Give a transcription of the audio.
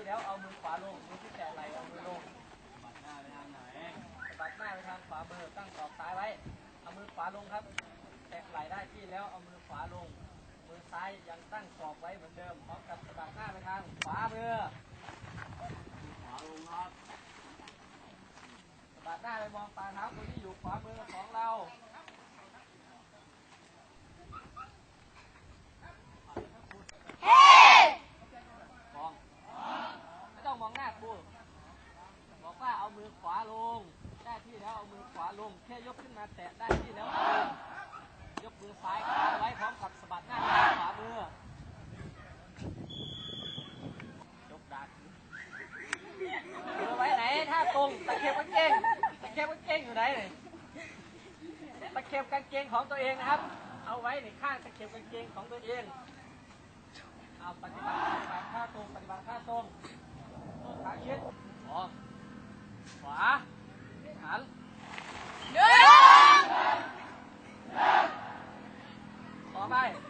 ที่แล้วเอามือขวาลงมือที่แตะไหลเอามือลงบัดหน้าไปทางไหนบัดหน้าไปทางขวาเบอร์ตั้งศอกซ้ายไว้ เอามือขวาลงครับ แตะไหลได้ที่แล้วเอามือขวาลง มือซ้ายยังตั้งศอกไว้เหมือนเดิมพร้อมกับบัดหน้าไปทางขวาเบอร์ขวาลงครับบัดหน้าไปมองตายเท้าคนที่อยู่ขวาเบ ต้องมองหน้าครูบอกว่าเอามือขวาลง ได้ที่แล้วเอามือขวาลง แค่ยกขึ้นมาแตะได้ที่แล้ว ยกมือซ้ายค้างไว้พร้อมกับสะบัดหน้าไปทางขวามือยกดาบมือไว้ไหนถ้าตรงตะเข็บกางเกงตะเข็บกางเกงอยู่ไหนเลยตะเข็บกางเกงของตัวเองนะครับ เอาไว้ในข้างตะเข็บกางเกงของตัวเองเอาปฏิบัติ อ๋อขวาหันต่อไปเอาไม่ต้องคุยกันป